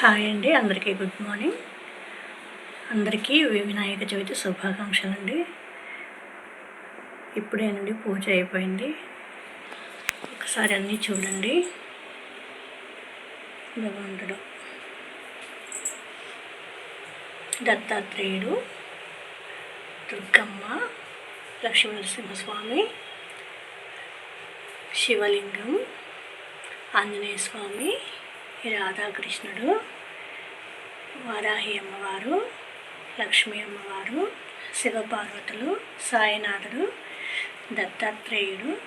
Hi అండి అందరికీ good morning. అందరికీ వినాయక చవితి శుభాకాంక్షలు అండి ఇప్పుడేనండి పూజ అయిపోయింది. ఒకసారి అన్నీ చూడండి. భగవంతుడు. దత్తాత్రేయుడు దుర్గమ్మ లక్ష్మీ నరసింహస్వామి శివలింగం ఆంజనేయ స్వామి రాధాకృష్ణుడు వారాహి అమ్మవారు లక్ష్మీ అమ్మవారు శివపార్వతులు సాయినాథుడు దత్తాత్రేయుడు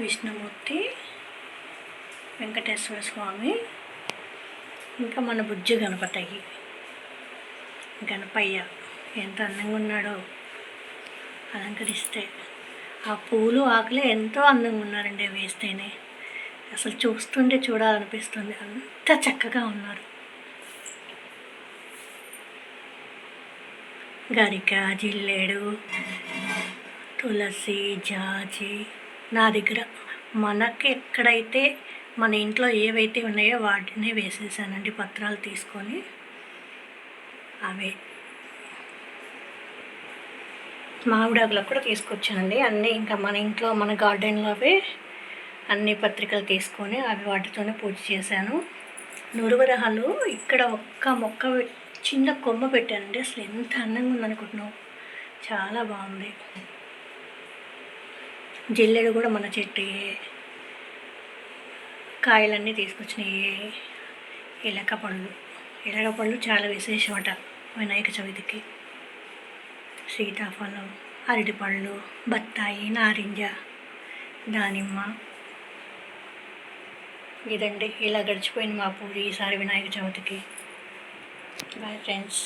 విష్ణుమూర్తి వెంకటేశ్వర స్వామి ఇంకా మన బుజ్జి గణపతయ్య గణపయ్య ఎంత అందంగా ఉన్నాడో అలంకరిస్తే. ఆ పూలు ఆకులే ఎంతో అందంగా ఉన్నారండి వేస్తేనే. అసలు చూస్తుంటే చూడాలనిపిస్తుంది. అంత చక్కగా ఉన్నారు. గరిక జిల్లేడు తులసి జాజి నా దగ్గర మనకి ఎక్కడైతే మన ఇంట్లో ఏవైతే ఉన్నాయో వాటినే వేసేసానండి. పత్రాలు తీసుకొని అవే. మామిడాకులకు కూడా తీసుకొచ్చానండి. అన్నీ ఇంకా మన ఇంట్లో మన గార్డెన్లోవే అన్ని పత్రికలు తీసుకొని అవి వాటితోనే పూజ చేశాను. నురువరహాలు ఇక్కడ ఒక్క మొక్క చిన్న కొమ్మ పెట్టానండి. అసలు ఎంత అందంగా ఉందనుకుంటున్నావు చాలా బాగుంది. జిల్లెడు కూడా మన చెట్టు కాయలన్నీ తీసుకొచ్చినాయి ఇలక పళ్ళు. ఇలక పళ్ళు చాలా విశేషమట వినాయక చవితికి. సీతాఫలం అరటిపళ్ళు బత్తాయి నారింజ దానిమ్మ. ఇదండి. ఇలా గడిచిపోయింది మా పూరి ఈసారి వినాయక చవితికి. Bye friends